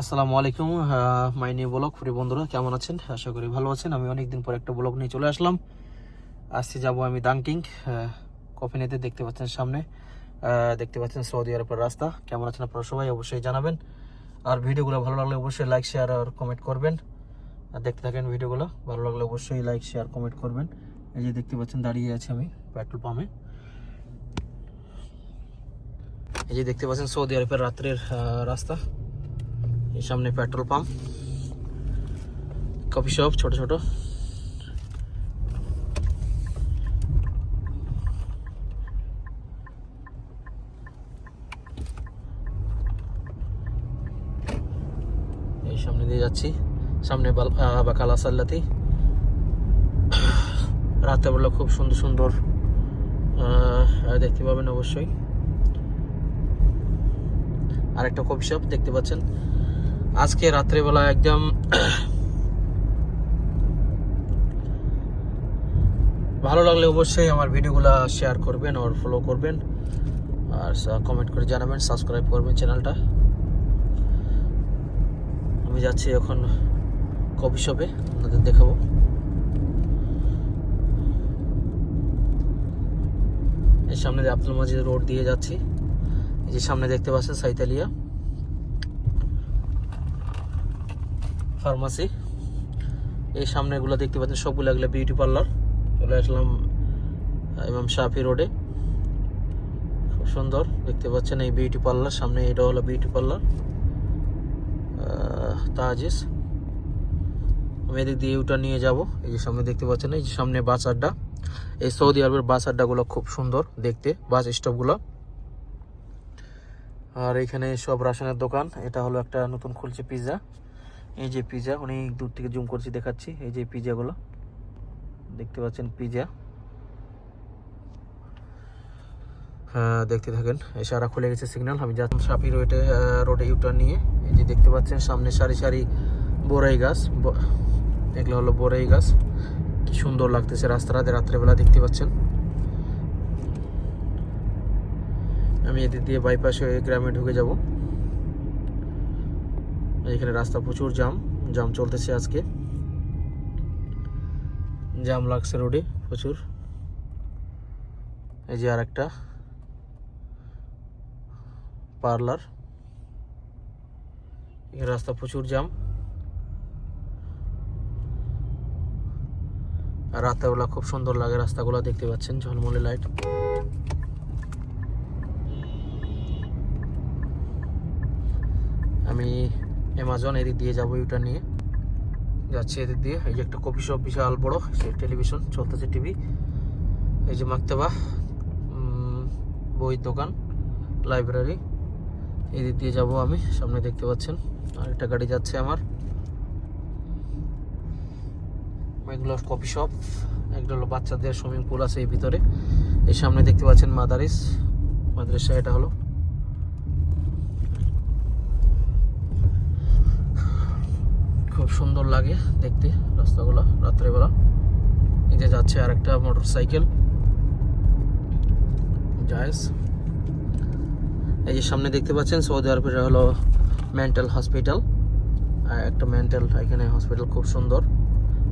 আসসালামু আলাইকুম my new blog. প্রিয় বন্ধুরা, কেমন আছেন? আশা করি ভালো আছেন। আমি অনেকদিন পর একটা ব্লগ নিয়ে চলে আসলাম। আসছি যাব আমি দাংকিং কফিনেতে দেখতে পাচ্ছেন সামনে। দেখতে পাচ্ছেন সৌদি আরবের রাস্তা। কেমন আছেন আপনারা সবাই অবশ্যই জানাবেন। আর ভিডিওগুলো ভালো লাগলে অবশ্যই লাইক, শেয়ার আর কমেন্ট করবেন। আর দেখতে থাকেন ভিডিওগুলো, ভালো লাগলে অবশ্যই লাইক, শেয়ার কমেন্ট করবেন। এই যে দেখতে পাচ্ছেন, দাঁড়িয়ে আছি আমি পেট্রোল পাম্পে। এই যে দেখতে পাচ্ছেন সৌদি আরবের রাত্রের রাস্তা। এই সামনে পেট্রোল পাম্প। কফি শপ, ছোট ছোট। এই সামনে দিয়ে যাচ্ছি। সামনে বাকালা সাল্লাতি রাত্রেবেলা খুব সুন্দর সুন্দর। দেখতে পাবেন অবশ্যই। আরেকটা কফি শপ, দেখতে পাচ্ছেন। আজকে রাত্রেবেলা একদম ভালো লাগলে অবশ্যই আমার ভিডিওগুলো শেয়ার করবেন আর ফলো করবেন। আর কমেন্ট করে জানাবেন সাবস্ক্রাইব করবেন চ্যানেলটা আমি যাচ্ছি এখন কফি শপে আপনাদের দেখাবো। এই সামনে আব্দুল মাজিদ রোড দিয়ে যাচ্ছি। এই যে সামনে দেখতে পাচ্ছেন সাইতালিয়া। ফার্মাসি। এই সামনেগুলো দেখতে পাচ্ছেন, সবগুলো এগুলো বিউটি পার্লার চলে আসলাম ইমাম শাফি রোডে খুব সুন্দর, দেখতে পাচ্ছেন এই বিউটি পার্লার সামনে এটা হলো বিউটি পার্লার তাজিস। আমি এদিক দিয়ে ইউটা নিয়ে যাব। এই যে সামনে দেখতে পাচ্ছেন, এই যে সামনে বাস আড্ডা। এই সৌদি আরবের বাস আড্ডাগুলো খুব সুন্দর দেখতে বাস স্টপগুলো আর এখানে সব রাশনের দোকান। এটা হলো একটা নতুন খুলছে পিৎজা এই যে পিৎজা অনেক দূর থেকে জুম করছি, দেখাচ্ছি। এই যে পিৎজাগুলো দেখতে পাচ্ছেন পিৎজা হ্যাঁ দেখতে থাকেন। সারা খুলে গেছে সিগন্যাল আমি যাচ্ছি সাপি রোডে রোডে ইউটার্ন নিয়ে, এই যে দেখতে পাচ্ছেন, সামনে সারি সারি বোরাই গাছ। এগুলো হলো বোরাই গাছ। কি সুন্দর লাগতেছে রাস্তাটা রাত্রেবেলা দেখতে পাচ্ছেন। আমি এদিক দিয়ে বাইপাস হয়ে গ্রামে ঢুকে যাব। এখানে রাস্তা প্রচুর জাম জাম চলতেছে আজকে। জাম লাগছে রোডে প্রচুর। এই যে আর একটা পার্লার। এখানে রাস্তা প্রচুর জাম আর রাত্রেবেলা খুব সুন্দর লাগে রাস্তাগুলো, দেখতে পাচ্ছেন ঝলমলে লাইট। আমি অ্যামাজন এদিক দিয়ে যাব ওইটা নিয়ে। যাচ্ছি এদিক দিয়ে। এই যে একটা কফি শপ বিশাল বড় সে টেলিভিশন চলতেছে টিভি। এই যে মাক্তাবা বইয়ের দোকান, লাইব্রেরি। এদিক দিয়ে যাব আমি, সামনে দেখতে পাচ্ছেন। আর একটা গাড়ি যাচ্ছে আমার। এগুলো কফি শপ একটা হলো বাচ্চাদের সুইমিং পুল আছে এই ভিতরে। এই সামনে দেখতে পাচ্ছেন মাদারিস। মাদ্রাসা, এটা হলো খুব সুন্দর লাগে দেখতে রাস্তাগুলো রাত্রেবেলা। এই যে যাচ্ছে আর একটা মোটর সাইকেল জায়েজ এই যে সামনে দেখতে পাচ্ছেন, সৌদি আরবের হলো মেন্টাল হসপিটাল একটা মেন্টাল এখানে হসপিটাল খুব সুন্দর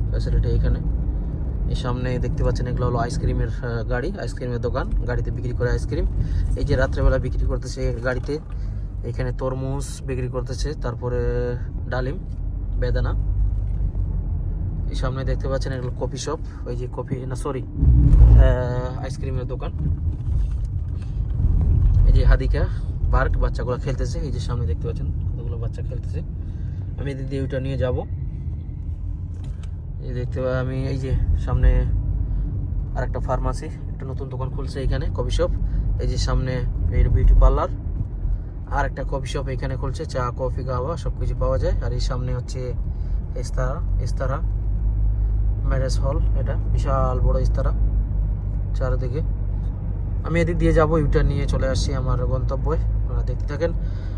ফ্যাসিলিটি এখানে। এই সামনে দেখতে পাচ্ছেন, এগুলো হলো আইসক্রিমের গাড়ি আইসক্রিমের দোকান, গাড়িতে বিক্রি করে আইসক্রিম এই যে রাত্রেবেলা বিক্রি করতেছে গাড়িতে, এখানে তরমুজ বিক্রি করতেছে, তারপরে ডালিম। বেদানা। এই সামনে দেখতে পাচ্ছেন এগুলো কফি শপ। ওই যে কফি, না সরি আইসক্রিমের দোকান। এই যে হাদিকা পার্ক, বাচ্চাগুলো খেলতেছে। এই যে সামনে দেখতে পাচ্ছেন কতগুলো বাচ্চা খেলতেছে। আমি দিদি ওইটা নিয়ে যাব। এই দেখতে আমি এই যে সামনে আর একটা ফার্মাসি একটা নতুন দোকান খুলছে এখানে, কফি শপ। এই যে সামনে এই বিউটি পার্লার আর একটা কফি শপ এখানে খুলছে, চা কফি খাওয়া সব কিছু পাওয়া যায়। আর এই সামনে হচ্ছে ইস্তারা ইস্তারা, ম্যারেজ হল, এটা বিশাল বড় ইস্তারা চারিদিকে। আমি এদিক দিয়ে যাব ইউটার নিয়ে চলে আসছি আমার গন্তব্যে, আপনারা দেখতে থাকেন।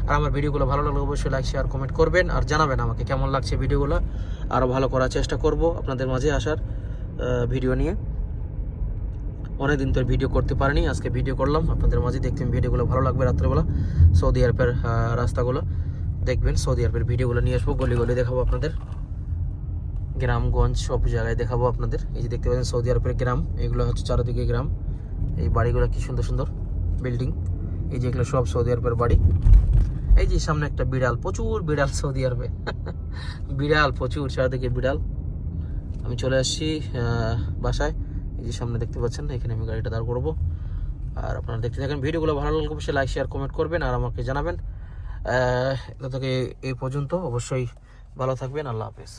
আর আমার ভিডিওগুলো ভালো লাগলে অবশ্যই লাইক শেয়ার কমেন্ট করবেন আর জানাবেন আমাকে কেমন লাগছে ভিডিওগুলো। আরও ভালো করার চেষ্টা করব আপনাদের মাঝে আসার ভিডিও নিয়ে। অনেকদিন তো ভিডিও করতে পারিনি, আজকে ভিডিও করলাম। আপনাদের মাঝে দেখতে ভিডিওগুলো ভালো লাগবে রাত্রেবেলা। সৌদি আরবের রাস্তাগুলো। দেখবেন সৌদি আরবের ভিডিওগুলো নিয়ে আসব গলি গলি দেখাবো আপনাদের। গ্রামগঞ্জ সব জায়গায় দেখাবো আপনাদের। এই যে দেখতে পাচ্ছেন সৌদি আরবের গ্রাম, এগুলো হচ্ছে চারিদিকে গ্রাম। এই বাড়িগুলো কি সুন্দর সুন্দর বিল্ডিং এই যে এগুলো সব সৌদি আরবের বাড়ি। এই যে সামনে একটা বিড়াল, প্রচুর বিড়াল সৌদি আরবে বিড়াল, প্রচুর, চারিদিকে বিড়াল। আমি চলে আসছি বাসায়। এই যে সামনে দেখতে পাচ্ছেন এখানে আমি গাড়িটা দাঁড় করব। আর আপনারা দেখতে থাকেন, ভিডিওগুলো ভালো লাগলে অবশ্যই লাইক শেয়ার কমেন্ট করবেন আর আমাকে জানাবেন। এটা থেকে এই পর্যন্ত, অবশ্যই ভালো থাকবেন, আল্লাহ হাফেজ।